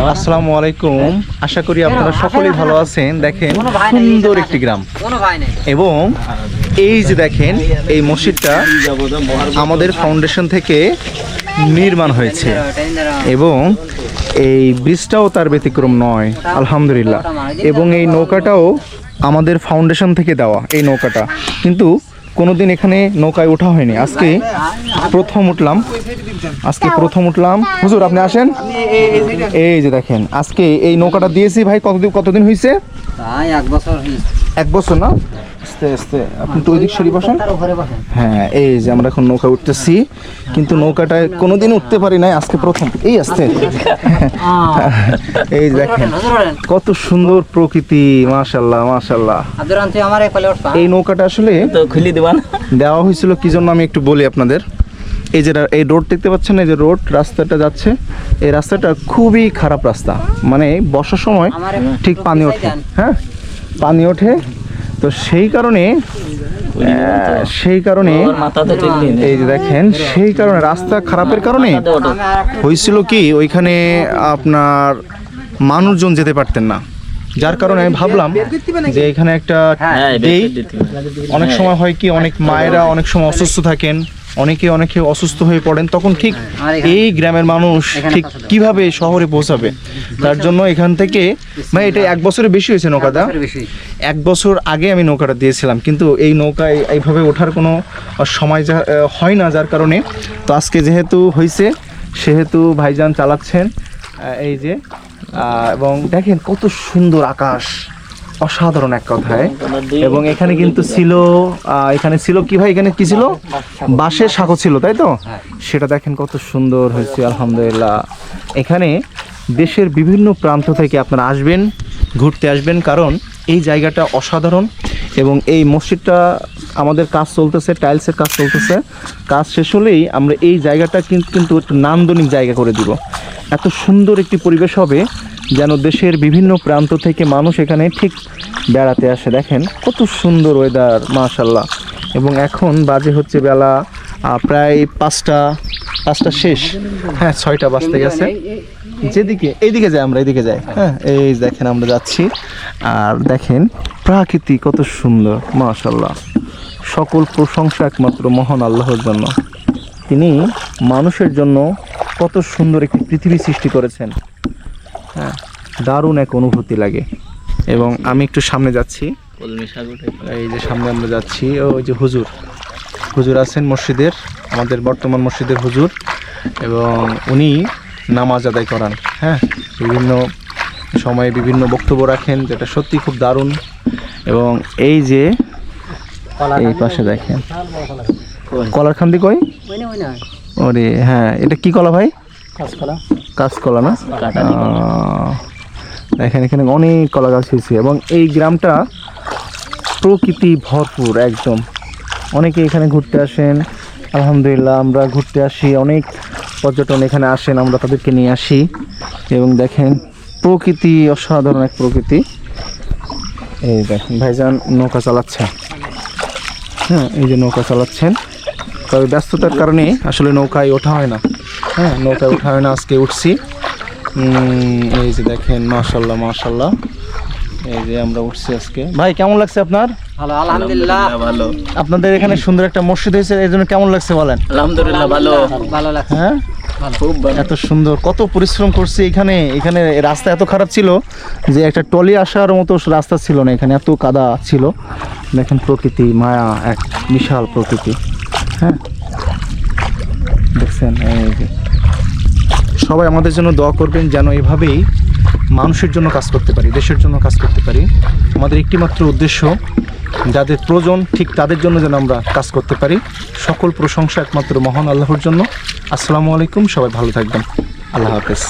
আসসালামু আলাইকুম আশা করি আপনারা সকলেই ভালো আছেন। দেখেন সুন্দর একটি গ্রাম। এবং এই যে দেখেন এই মসজিদটা আমাদের ফাউন্ডেশন থেকে নির্মাণ হয়েছে। এবং এই ব্রিজটাও তার ব্যতিক্রম নয় আলহামদুলিল্লাহ। এবং এই নৌকাটাও আমাদের ফাউন্ডেশন থেকে দেওয়া এই নৌকাটা। কিন্তু কোনোদিন এখানে নৌকায় ওঠা হয়নি। আজকে প্রথম উঠলাম। আজকে প্রথম উঠলাম। হুজুর আপনি আসেন? এই যে দেখেন আজকে এই নৌকাটা দিয়েছি ভাই কতদিন কতদিন হয়েছে এক বছর না? আস্তে আস্তে। আপনি তো ওই দিক সরি বসেন। হ্যাঁ এই যে আমরা এখন নৌকা উঠতেছি কিন্তু নৌকাটায় কোনোদিন উঠতে পারি নাই আজকে প্রথম। এই আসতে। এই যে দেখেন কত সুন্দর প্রকৃতি মাশাল্লাহ মাশাল্লাহ এই নৌকাটা আসলে দেওয়া হয়েছিল কি জন্য আমি একটু বলি আপনাদের। এই যে এই রোড দেখতে পাচ্ছেন এই যে রোড রাস্তাটা যাচ্ছে। এই রাস্তাটা খুবই খারাপ রাস্তা। মানে বর্ষার সময় ঠিক পানি ওঠে। হ্যাঁ পানি ওঠে। তো সেই কারণে সেই কারণে এই যে দেখেন সেই কারণে রাস্তা খারাপের কারণে হয়েছিল কি ওইখানে আপনার মানুষজন যেতে পারতেন না। যার কারণে আমি ভাবলাম যে এখানে একটা হ্যাঁ দেই। অনেক সময় হয় কি অনেক মায়েরা অনেক সময় অসুস্থ থাকেন অনেকে অনেকে অসুস্থ হয়ে পড়েন তখন ঠিক এই গ্রামের মানুষ ঠিক কীভাবে শহরে পৌঁছাবে? তার জন্য এখান থেকে ভাই এটা এক বছরের বেশি হয়েছে নৌকাটা। এক বছর আগে আমি নৌকাটা দিয়েছিলাম কিন্তু এই নৌকায় এইভাবে ওঠার কোনো সময় যা- হয় না যার কারণে তো আজকে যেহেতু হয়েছে সেহেতু ভাইজান চালাচ্ছেন এই যে এবং দেখেন কত সুন্দর আকাশ। অসাধারণ এক কথায়। এবং এখানে কিন্তু ছিল এখানে ছিল কি ভাই? এখানে কি ছিল? বাঁশের শাখো ছিল, তাই তো? সেটা দেখেন কত সুন্দর হয়েছে, আলহামদুলিল্লাহ। এখানে দেশের বিভিন্ন প্রান্ত থেকে আপনারা আসবেন, ঘুরতে আসবেন, কারণ এই জায়গাটা অসাধারণ এবং এই মসজিদটা আমাদের কাজ চলতেছে, টাইলসের কাজ চলতেছে। কাজ শেষ হলেই আমরা এই জায়গাটা কিন- কিন্তু একটু নান্দনিক জায়গা করে দিব। এত সুন্দর একটি পরিবেশ হবে যেন দেশের বিভিন্ন প্রান্ত থেকে মানুষ এখানে ঠিক বেড়াতে আসে। দেখেন, কত সুন্দর ওয়েদার মাশাল্লাহ এবং এখন বাজে হচ্ছে বেলা প্রায় পাঁচটা পাঁচটা শেষ। হ্যাঁ ছয়টা বাজতে গেছে। যেদিকে, এইদিকে যাই আমরা, এইদিকে যাই। হ্যাঁ এই দেখেন আমরা যাচ্ছি। আর দেখেন প্রাকৃতি কত সুন্দর মাশাল্লাহ সকল প্রশংসা একমাত্র মহান আল্লাহর জন্য। তিনি মানুষের জন্য কত সুন্দর একটি পৃথিবী সৃষ্টি করেছেন। হ্যাঁ দারুণ এক অনুভূতি লাগে। এবং আমি একটু সামনে যাচ্ছি। এই যে সামনে আমরা যাচ্ছি ও ওই যে হুজুর। হুজুর আছেন মসজিদের আমাদের বর্তমান মসজিদের হুজুর। এবং উনি নামাজ আদায় করান। হ্যাঁ বিভিন্ন সময়ে বিভিন্ন বক্তব্য রাখেন যেটা সত্যি খুব দারুণ। এবং এই যে এই পাশে দেখেন। কলার খান্দি কই? ওরে হ্যাঁ এটা কি কলা ভাই? কাঁচকলা। কাঁচকলা না? দেখেন এখানে অনেক কলা গাছ হয়েছে এবং এই গ্রামটা প্রকৃতি ভরপুর একদম। অনেকে এখানে ঘুরতে আসেন আলহামদুলিল্লাহ আমরা ঘুরতে আসি অনেক পর্যটন এখানে আসেন আমরা তাদেরকে নিয়ে আসি। এবং দেখেন প্রকৃতি অসাধারণ এক প্রকৃতি। এই দেখেন ভাইজান নৌকা চালাচ্ছে। হ্যাঁ এই যে নৌকা চালাচ্ছেন। তবে ব্যস্ততার কারণে আসলে নৌকায় ওঠা হয় না। হ্যাঁ নৌকায় ওঠা হয় না আজকে উঠছি। এই যে দেখেন মাশাল্লাহ মাশাল্লাহ এই যে আমরা উঠছি আজকে। ভাই কেমন লাগছে আপনার? ভালো আলহামদুলিল্লাহ ভালো। আপনাদের এখানে সুন্দর একটা মসজিদ হয়েছে এই জন্য কেমন লাগছে বলেন? আলহামদুলিল্লাহ ভালো। ভালো লাগছে। হ্যাঁ? এত সুন্দর কত পরিশ্রম করছি এখানে। এখানে রাস্তা এত খারাপ ছিল যে একটা টলি আসার মতো রাস্তা ছিল না এখানে এত কাদা ছিল। দেখেন প্রকৃতি মায়া এক বিশাল প্রকৃতি। হ্যাঁ। দেখছেন সবাই আমাদের জন্য দোয়া করবেন যেন এভাবেই মানুষের জন্য কাজ করতে পারি, দেশের জন্য কাজ করতে পারি। আমাদের একটিমাত্র উদ্দেশ্য, যাদের প্রয়োজন, ঠিক তাদের জন্য যেন আমরা কাজ করতে পারি। সকল প্রশংসা একমাত্র মহান আল্লাহর জন্য। আসসালামু আলাইকুম, সবাই ভালো থাকবেন। আল্লাহ হাফেজ।